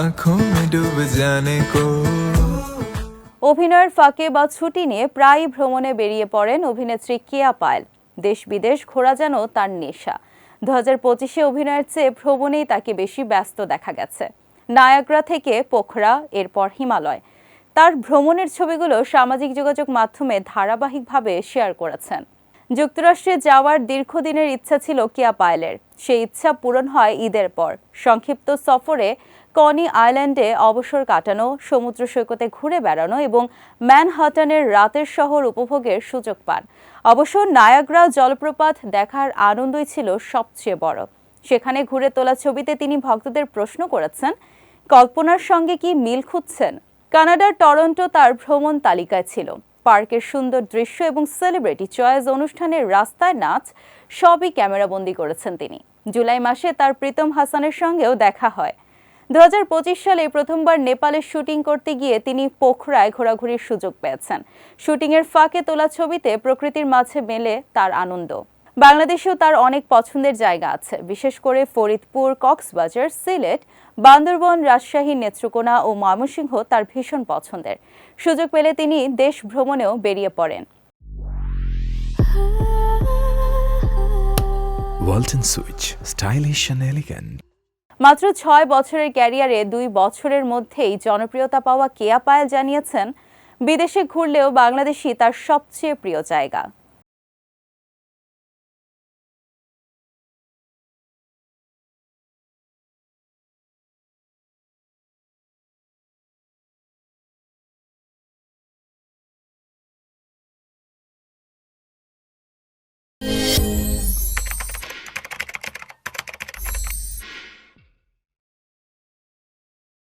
आंखों में डूब जाने को অভিনয়ের ফাঁকে বা ছুটি নিয়ে প্রায়ই ভ্রমণে বেরিয়ে পড়েন অভিনেত্রী কেয়া পায়েল দেশ বিদেশ ঘোরা যেন তার নেশা দু হাজার পঁচিশে অভিনয়ের চেয়ে ভ্রমণেই তাকে বেশি ব্যস্ত দেখা গেছে নায়াগ্রা থেকে পোখরা এরপর হিমালয় তার ভ্রমণের ছবিগুলো সামাজিক যোগাযোগ মাধ্যমে ধারাবাহিকভাবে শেয়ার করেছেন যুক্তরাষ্ট্রে যাওয়ার দীর্ঘদিনের ইচ্ছা ছিল কেয়া পায়েলের সেই ইচ্ছা পূরণ হয় ঈদের পর। সংক্ষিপ্ত সফরে কনি আইল্যান্ডে অবসর কাটানো, সমুদ্র সৈকতে ঘুরে বেড়ানো এবং ম্যানহাটনের রাতের শহর উপভোগের সুযোগ পান। অবশ্য নায়াগ্রা জলপ্রপাত দেখার আনন্দই ছিল সবচেয়ে বড়। সেখানে ঘুরে তোলা ছবিতে তিনি ভক্তদের প্রশ্ন করেছেন, কল্পনার সঙ্গে কি মিল খুঁজছেন? কানাডার টরন্টো তার ভ্রমণ তালিকায় ছিল। পার্কের সুন্দর দৃশ্য এবং সেলিব্রিটি চয়েস অনুষ্ঠানের রাস্তায় নাচ, সবই ক্যামেরাবন্দি করেছেন তিনি। জুলাই মাসে তার প্রীতম হাসানের সঙ্গেও দেখা হয়। দু হাজার পঁচিশ সালে প্রথমবার নেপালে শুটিং করতে গিয়ে তিনি পোখরায় ঘোরাঘুরির সুযোগ পেয়েছেন। শুটিংয়ের ফাঁকে তোলা ছবিতে প্রকৃতির মাঝে মেলে তার আনন্দ। বাংলাদেশেও তার অনেক পছন্দের জায়গা আছে, বিশেষ করে ফরিদপুর, কক্সবাজার, সিলেট, বান্দরবন, রাজশাহী, নেত্রকোনা ও ময়মনসিংহ তার ভীষণ পছন্দের। সুযোগ পেলে তিনি দেশ ভ্রমণেও বেরিয়ে পড়েন। Walton Switch, stylish and elegant. মাত্র ছয় বছরের ক্যারিয়ারে দুই বছরের মধ্যেই জনপ্রিয়তা পাওয়া কেয়া পায়েল জানিয়েছেন বিদেশে ঘুরলেও বাংলাদেশই তার সবচেয়ে প্রিয় জায়গা